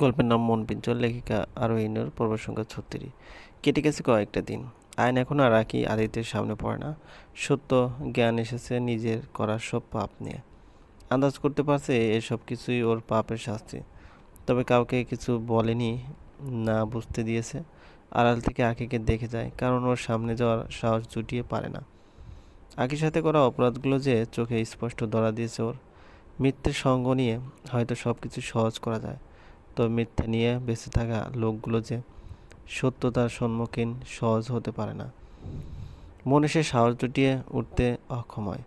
গল্পের নাম মন পিঞ্চর লেখিকা আরোহিনুর পর্ব সংখ্যা ছত্রিশ। কেটে গেছে কয়েকটা দিন। আইন এখন আর আঁকি আদিত্যের সামনে পড়ে না। সত্য জ্ঞান এসেছে নিজের করার সব পাপ নিয়ে। আন্দাজ করতে পারছে এসব কিছুই ওর পাপের শাস্তি। তবে কাউকে কিছু বলেনি, না বুঝতে দিয়েছে। আড়াল থেকে আঁকিকে দেখে যায়, কারণ ওর সামনে যাওয়ার সাহস জুটিয়ে পারে না। আঁকির সাথে করা অপরাধগুলো যে চোখে স্পষ্ট ধরা দিয়েছে ওর। মিথ্যের সঙ্গ নিয়ে হয়তো সব কিছু সহজ করা যায়। তবে মিথ্যা নিয়ে বেঁচে থাকা লোকগুলো যে সত্যতার সম্মুখীন সহজ হতে পারে না। মনে সে সাহস জুটিয়ে উঠতে অক্ষম হয়।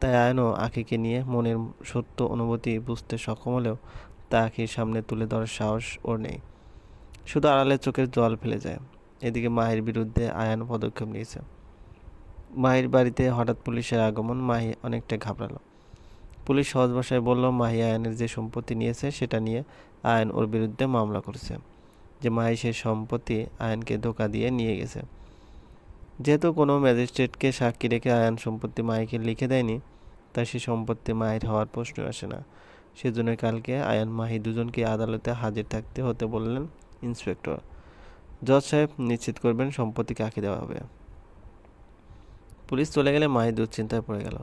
তাই আয়নও আখিকে নিয়ে মনের সত্য অনুভূতি বুঝতে সক্ষম হলেও তা আখির সামনে তুলে ধরার সাহস ওর নেই। শুধু আড়ালে চোখের জল ফেলে যায়। এদিকে মাহির বিরুদ্ধে আয়ান পদক্ষেপ নিয়েছে। মাহির বাড়িতে হঠাৎ পুলিশের আগমন মাহি অনেকটা ঘাবড়ালো। পুলিশ সহজ ভাষায় বলল মাহি আয়নের যে সম্পত্তি নিয়েছে সেটা নিয়ে আয়ন ওর বিরুদ্ধে মামলা করেছে। যে মাহি সেই সম্পত্তি আয়নকে ধোকা দিয়ে নিয়ে গেছে। যেহেতু কোনো ম্যাজিস্ট্রেটকে সাক্ষী রেখে আয়ন সম্পত্তি মাহিকে লিখে দেয়নি, তাই সে সম্পত্তি মাহির হওয়ার প্রশ্ন আসে না। সেজন্য কালকে আয়ন মাহি দুজনকে আদালতে হাজির থাকতে হতে বললেন ইন্সপেক্টর। জজ সাহেব নিশ্চিত করবেন সম্পত্তি কাকে দেওয়া হবে। পুলিশ চলে গেলে মাহি দুশ্চিন্তায় পড়ে গেল।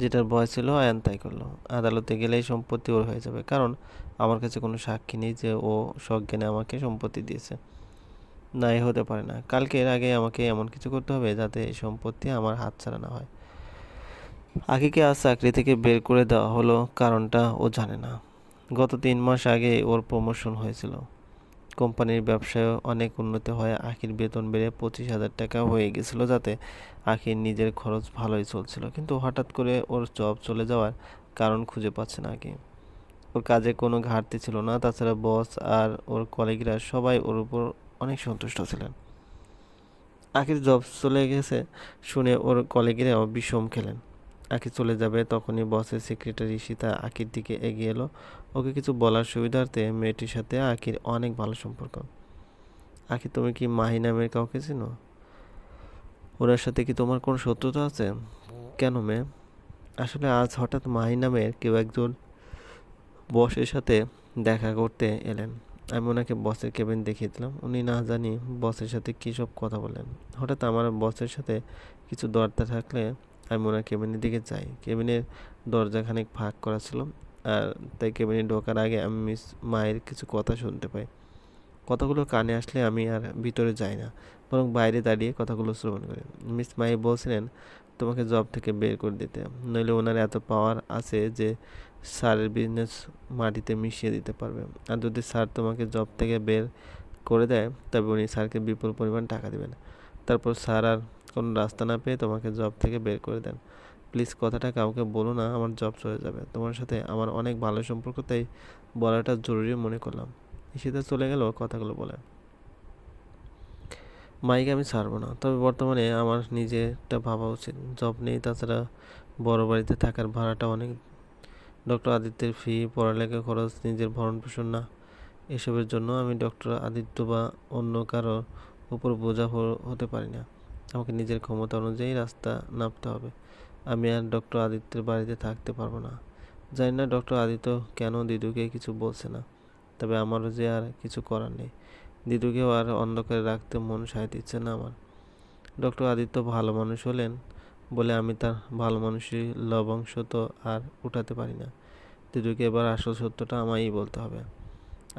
যেটার ভয় ছিল আয়ান তাই করল। আদালতে গেলেই সম্পত্তি ওর হয়ে যাবে। কারণ আমার কাছে কোনো সাক্ষী নেই যে ও সজ্ঞানে আমাকে সম্পত্তি দিয়েছে। না এ হতে পারে না। কালকের আগে আমাকে এমন কিছু করতে হবে যাতে এই সম্পত্তি আমার হাত ছাড়া না হয়। আকিকে আজ চাকরি থেকে বের করে দেওয়া হলো কারণটা ও জানে না। গত তিন মাস আগে ওর প্রমোশন হয়েছিল। কোম্পানির ব্যবসায় অনেক উন্নতি হয়। আখির বেতন বেড়ে পঁচিশ হাজার টাকা হয়ে গেছিল যাতে আখির নিজের খরচ ভালোই চলছিল। কিন্তু হঠাৎ করে ওর জব চলে যাওয়ার কারণ খুঁজে পাচ্ছে না আকি ওর কাজে কোনো ঘাটতি ছিল না। তাছাড়া বস আর ওর কলিগরা সবাই ওর উপর অনেক সন্তুষ্ট ছিলেন। আখির জব চলে গেছে শুনে ওর কলিগরাও বিষম খেলেন। আকি চলে যাবে, তখনই বসের সেক্রেটারি সীতা আকির দিকে এগিয়ে এলো। ওকে কিছু বলার সুবিধার্থে মেয়েটির সাথে আকির অনেক ভালো সম্পর্ক। আকি, তুমি কি মাহি নামের কাউকে চিনো? ওনার সাথে কি তোমার কোনো শত্রুতা আছে? কেন মেয়ে? আসলে আজ হঠাৎ মাহি নামের কেউ একজন বসের সাথে দেখা করতে এলেন। আমি ওনাকে বসের কেবিন দেখিয়ে দিলাম। উনি না জানি বসের সাথে কী সব কথা বলেন। হঠাৎ আমার বসের সাথে কিছু দরজা থাকলে আমি ওনার কেবিনের দিকে যাই। কেবিনের দরজা খানিক ফাঁক করা ছিল আর তাই কেবিনে ঢোকার আগে আমি মিস মায়ের কিছু কথা শুনতে পাই। কথাগুলো কানে আসলে আমি আর ভিতরে যাই না, বরং বাইরে দাঁড়িয়ে কথাগুলো শ্রবণ করি। মিস মাই বলছিলেন, তোমাকে জব থেকে বের করে দিতে। নইলে ওনার এত পাওয়ার আছে যে স্যারের বিজনেস মাটিতে মিশিয়ে দিতে পারবে। আর যদি স্যার তোমাকে জব থেকে বের করে দেয়, তবে উনি স্যারকে বিপুল পরিমাণ টাকা দেবেন। তারপর স্যার আর কোনো রাস্তা না পেয়ে তোমাকে জব থেকে বের করে দেন। প্লিজ কথাটা কাউকে বলো না, আমার জব চলে যাবে। তোমার সাথে আমার অনেক ভালো সম্পর্ক, তাই বলাটা জরুরি মনে করলাম। ঈশিতা চলে গেল কথাগুলো বলে। মাইকে আমি ছাড়বো না, তবে বর্তমানে আমার নিজেরটা ভাবা উচিত। জব নেই, তাছাড়া বড় বাড়িতে থাকার ভাড়াটা অনেক। ডক্টর আদিত্যের ফি পড়ালেখা খরচ, নিজের ভরণ পোষণ না, এসবের জন্য আমি ডক্টর আদিত্য বা অন্য কারও উপর বোঝা হতে পারি না। আমাকে নিজের ক্ষমতা অনুযায়ী রাস্তা নামতে হবে। আমি আর ডক্টর আদিত্যের বাড়িতে থাকতে পারব না। জানি না ডক্টর আদিত্য কেন দিদুকে কিছু বলছে না, তবে আমারও যে আর কিছু করার নেই। দিদুকেও আর অন্ধকারে রাখতে মন সায় দিচ্ছে না আমার। ডক্টর আদিত্য ভালো মানুষ হলেন বলে আমি তার ভালো মানুষের লবংশ তো আর উঠাতে পারি না। দিদুকে এবার আসল সত্যটা আমায়ই বলতে হবে।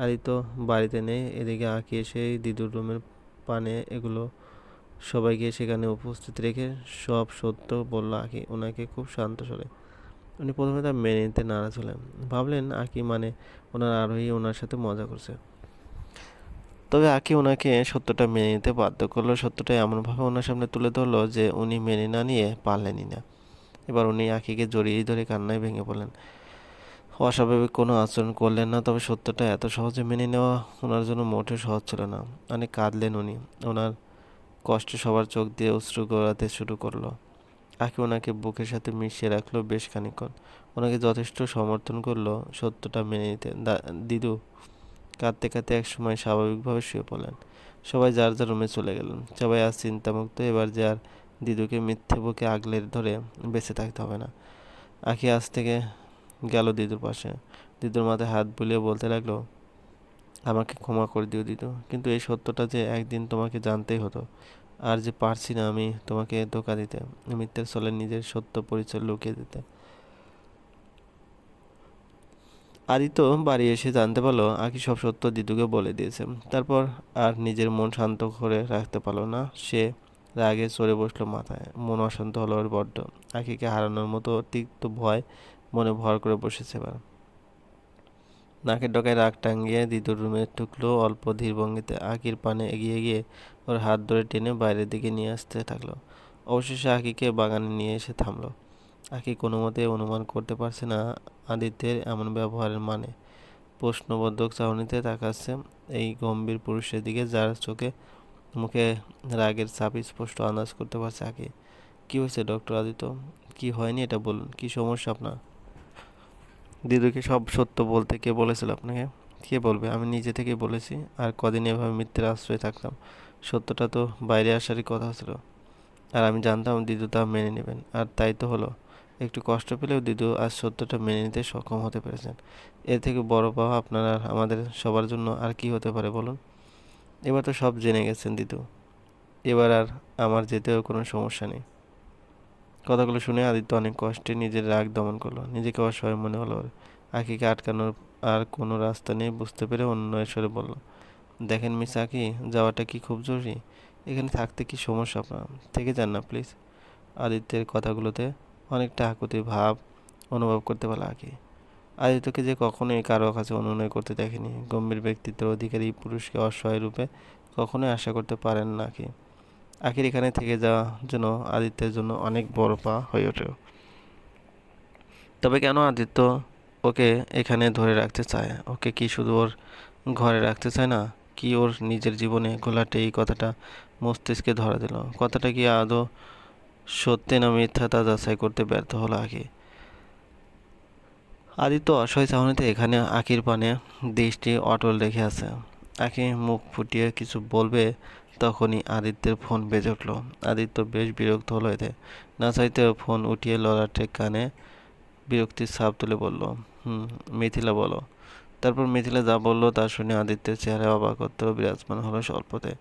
আদিত্য বাড়িতে নেই, এদিকে আঁকিয়ে সেই দিদুর রুমের পানে এগুলো সবাইকে সেখানে উপস্থিত রেখে সব সত্য বলল আঁকি। ওনাকে খুব শান্ত স্বরে। উনি প্রথমে তা মেনে নিতে নারাজ হলেন। ভাবলেন আঁকি মানে ওনার আরোহী ওনার সাথে মজা করছে। তবে আঁকি ওনাকে সত্যটা মেনে নিতে বাধ্য করল। সত্যটা এমনভাবে ওনার সামনে তুলে ধরলো যে উনি মেনে না নিয়ে পারলেনই না। এবার উনি আঁকিকে জড়িয়ে ধরে কান্নায় ভেঙে পড়লেন। অস্বাভাবিক কোনো আচরণ করলেন না, তবে সত্যটা এত সহজে মেনে নেওয়া ওনার জন্য মোটেও সহজ ছিল না। অনেক কাঁদলেন উনি। ওনার কষ্টে সবার চোখ দিয়ে অশ্রু গড়াতে শুরু করল। আঁকি ওনাকে বুকের সাথে মিশিয়ে রাখল বেশ খানিক্ষণ ওনাকে যথেষ্ট সমর্থন করল সত্যটা মেনে নিতে। দিদু কাঁদতে কাঁদতে এক সময় স্বাভাবিকভাবে শুয়ে পড়লেন। সবাই যার যার রুমে চলে গেলেন। সবাই আজ চিন্তামুক্ত, এবার যে আর দিদুকে মিথ্যে বুকে আগলে ধরে বেঁচে থাকতে হবে না। আঁকি আজ থেকে গেল দিদুর পাশে। দিদুর মাথায় হাত বুলিয়ে বলতে লাগল আমাকে ক্ষমা করে দিও দিত। কিন্তু এই সত্যটা যে একদিন তোমাকে জানতেই হতো। আর যে পারছি না আমি তোমাকে ধোকা দিতে, মিথ্যের ছলে নিজের সত্য পরিচয় লুকিয়ে দিতে। আদিত্য বাড়ি এসে জানতে পারল, আকি সব সত্য দিদুকে বলে দিয়েছে। তারপর আর নিজের মন শান্ত করে রাখতে পারল না। সে রাগে চড়ে বসল মাথায়। মন অশান্ত হলো ওর বড্ড। আখিকে হারানোর মতো তিক্ত ভয় মনে ভর করে বসেছে এবার। নাকের ডকায় রাগ টাঙ্গিয়ে দিদুর রুমে ঢুকলো অল্প ধীর ভঙ্গিতে। আকির পানে এগিয়ে গিয়ে ওর হাত ধরে টেনে বাইরের দিকে নিয়ে আসতে থাকল। অবশেষে আকিকে বাগানে নিয়ে এসে থামলো। আকি কোনো মতে অনুমান করতে পারছে না আদিত্যের এমন ব্যবহারের মানে। প্রশ্নবোধক চাহনিতে তাকাচ্ছে এই গম্ভীর পুরুষের দিকে যার চোখে মুখে রাগের ছাপ স্পষ্ট আন্দাজ করতে পারছে আকি। কী হয়েছে, ডক্টর আদিত্য? কি হয়নি এটা বলুন? কি সমস্যা আপনার? দিদুকে সব সত্য বলতে কে বলেছিল আপনাকে? কে বলবে? আমি নিজে থেকেই বলেছি, আর কদিন এভাবে মিথ্যের আশ্রয় থাকতাম। সত্যটা তো বাইরে আসারই কথা ছিল। আর আমি জানতাম দিদু তা মেনে নেবেন, আর তাই তো হলো। একটু কষ্ট পেলেও দিদু আজ সত্যটা মেনে নিতে সক্ষম হতে পেরেছেন। এর থেকে বড় পাওয়া আপনার আমাদের সবার জন্য আর কি হতে পারে বলুন? এবার তো সব জেনে গেছেন দিদু। এবার আর আমার যেতেও কোনো সমস্যা নেই। কথাগুলো শুনে আদিত্য অনেক কষ্টে নিজের রাগ দমন করল। নিজেকে অসহায় মনে হলো আঁকিকে আটকানোর আর কোনো রাস্তা নেই বুঝতে পেরে অন্য এসরে বলল, দেখেন মিস আঁকি, যাওয়াটা কি খুব জরুরি? এখানে থাকতে কি সমস্যা আপনার? থেকে যান না, প্লিজ। আদিত্যের কথাগুলোতে অনেকটা আকুতি ভাব অনুভব করতে পারল আঁকি। আদিত্যকে যে কখনোই কারও কাছে অনুনয় করতে দেখেনি, গম্ভীর ব্যক্তিত্বের অধিকারী পুরুষকে অসহায় রূপে কখনোই আশা করতে পারেন না কি আখির এখানে থেকে যাওয়া যেন আদিত্যের জন্য অনেক বড় পা হয়ে ওঠে। তবে কেন আদিত্য ওকে এখানে ধরে রাখতে চায়? ওকে কি শুধু ওর ঘরে রাখতে চায় না? কি ওর নিজের জীবনে গোলাটে এই কথাটা মস্তিষ্কে ধরা দিল? কথাটা কি আদৌ সত্যি না মিথ্যা তা যাচাই করতে ব্যর্থ হলো আগে আদিত্য অসহায় চাহনিতে এখানে আখির পানে দৃষ্টি অটল রেখে আছে। আখি মুখ ফুটিয়ে কিছু বলবে, তখনই আদিত্যের ফোন বেজে উঠল। আদিত্য বেশ বিরক্ত হলো এতে। না চাইতে ফোন উঠিয়ে লড়াটে কানে বিরক্তির ছাপ তুলে বলল, হুম, মিথিলা বলো। তারপর মিথিলা যা বলল তা শুনে আদিত্যের চেহারা করতেও বিরাজমান হলো স্বল্পতে।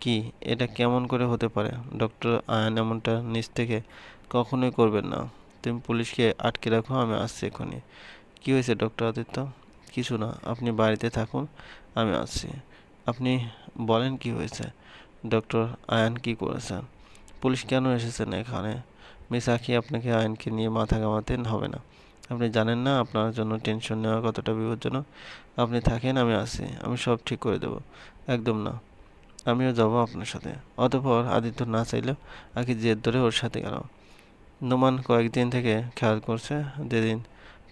কি, এটা কেমন করে হতে পারে? ডক্টর আয়ন এমনটা নিচ থেকে কখনোই করবেন না। তুমি পুলিশকে আটকে রাখো, আমি আসছি এখনই। কী হয়েছে, ডক্টর আদিত্য? কিছু না, আপনি বাড়িতে থাকুন, আমি আসছি আপনি বলেন কি হয়েছে? ডক্টর আয়ন কি করেছেন? পুলিশ কেন এসেছেন এখানে? মিস আখি আপনাকে আয়নকে নিয়ে মাথা ঘামাতে হবে না। আপনি জানেন না আপনার জন্য টেনশন নেওয়া কতটা বিপজ্জনক? আপনি থাকেন, আমি আসি আমি সব ঠিক করে দেব। একদম না। আমিও যাব আপনার সাথে। অতপর আদিত্য না চাইলেও আখি জেদ ধরে ওর সাথে গেল। নোমান কয়েকদিন থেকে খেয়াল করছে, যেদিন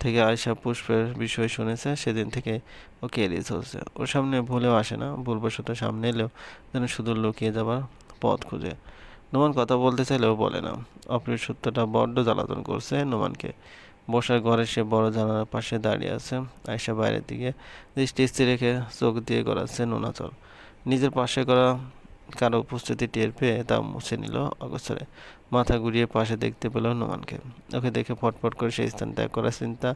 থেকে আয়সা পুষ্পের বিষয় শুনেছে, সেদিন থেকে ওকে এড়িয়ে চলছে। ওর সামনে ভুলেও আসে না ভুলবশত সামনে এলেও যেন শুধু লুকিয়ে যাবার পথ খুঁজে। নোমান কথা বলতে চাইলেও বলে না। অপ্রিয় সত্যটা বড্ড জ্বালাতন করছে নোমানকে। বসার ঘরে সে বড় জানালার পাশে দাঁড়িয়ে আছে। আয়সা বাইরের দিকে দৃষ্টি স্থির রেখে চোখ দিয়ে গড়াচ্ছে নোনাচল নিজের পাশে করা কারও উপস্থিতি টের পেয়ে তা মুছে নিল অগোচরে। মাথা ঘুরিয়ে পাশে দেখতে পেল নোমানকে। ওকে দেখে ফটফট করে সেই স্থান ত্যাগ করার চিন্তা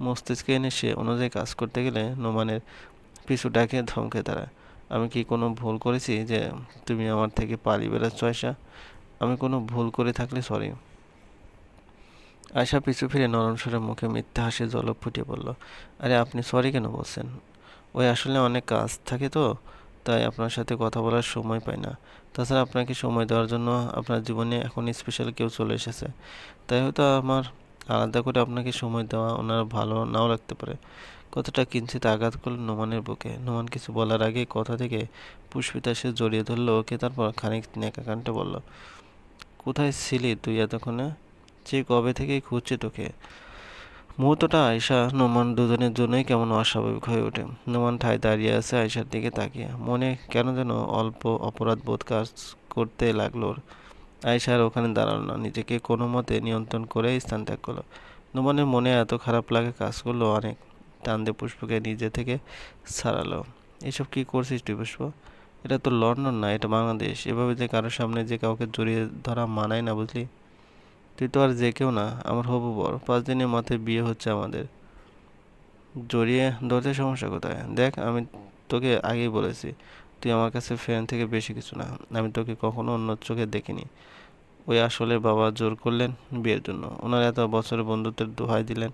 মস্তিষ্কে এনে সে অনুযায়ী কাজ করতে গেলে নোমানের পিছু ডাকে ধমকে দাঁড়ায় আমি কি কোনো ভুল করেছি যে তুমি আমার থেকে পালিয়ে বেড়াচ্ছ আয়সা আমি কোনো ভুল করে থাকলে সরি আয়সা পিছু ফিরে নরম স্বরে মুখে মিথ্যা হাসি জলক ফুটিয়ে বলল, আরে, আপনি সরি কেন বলছেন? ওই আসলে অনেক কাজ থাকে তো। তাই আপনার সাথে কথা বলার সময় পাই না। তাছাড়া আপনাকে সময় দেওয়ার জন্য আপনার জীবনে এখন স্পেশাল কেউ চলে এসেছে। তাই হয়তো আমার আলাদা করে আপনাকে সময় দেওয়া ওনার ভালো নাও লাগতে পারে। কথাটা কিঞ্চিত আঘাত করল নোমানের বুকে। নোমান কিছু বলার আগে কথা থেকে পুষ্পিতা সে জড়িয়ে ধরলো ওকে, তারপর খানিক নেকা কানটে বলল, কোথায় ছিলি তুই এতক্ষণে? যে কবে থেকেই খুঁজছে তোকে? মুহূর্তটা আয়সা নোমান দুজনের জন্যই কেমন অস্বাভাবিক হয়ে ওঠে। নোমান ঠায় দাঁড়িয়ে আছে আয়সার দিকে তাকিয়ে। মনে কেন যেন অল্প অপরাধ বোধ কাজ করতে লাগল আয়সার ওখানে দাঁড়াল না। নিজেকে কোনো মতে নিয়ন্ত্রণ করে স্থান ত্যাগ করল। নোমানের মনে এত খারাপ লাগে কাজ করল অনেক। টান দিয়ে পুষ্পকে নিজে থেকে ছাড়ালো এসব কি করছিস তুই পুষ্প? এটা তো লন্ডন না, এটা বাংলাদেশ। এভাবে যে কারোর সামনে যে কাউকে জড়িয়ে ধরা মানায় না বুঝলি? তুই তো আর যে কেউ না, আমার হবু বর। পাঁচ দিনের মাথায় বিয়ে হচ্ছে আমাদের। জড়িয়ে ধরতে সমস্যা কোথায়? দেখ, আমি তোকে আগেই বলেছি, তুই আমার কাছে ফ্যান থেকে বেশি কিছু না। আমি তোকে কখনো অন্য চোখে দেখিনি। ওই আসলে বাবা জোর করলেন বিয়ের জন্য। ওনার এত বছরের বন্ধুত্বের দোহাই দিলেন।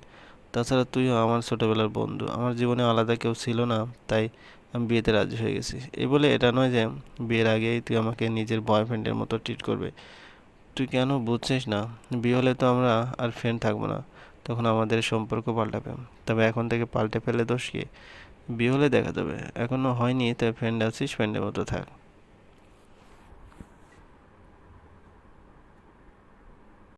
তাছাড়া তুইও আমার ছোটোবেলার বন্ধু। আমার জীবনে আলাদা কেউ ছিল না, তাই আমি বিয়েতে রাজি হয়ে গেছি। এই বলে এটা নয় যে বিয়ের আগেই তুই আমাকে নিজের বয়ফ্রেন্ডের মতো ট্রিট করবে। তুই কেন বুঝছিস না? বিয়ে হলে তো আমরা আর ফ্রেন্ড থাকব না। তখন আমাদের সম্পর্ক পাল্টাবে। তবে এখন থেকে পাল্টে ফেলে দোষ কি? বিয়ে হলে দেখা যাবে। এখনও হয়নি তাই ফ্রেন্ড আছিস ফ্রেন্ডের মতো থাক।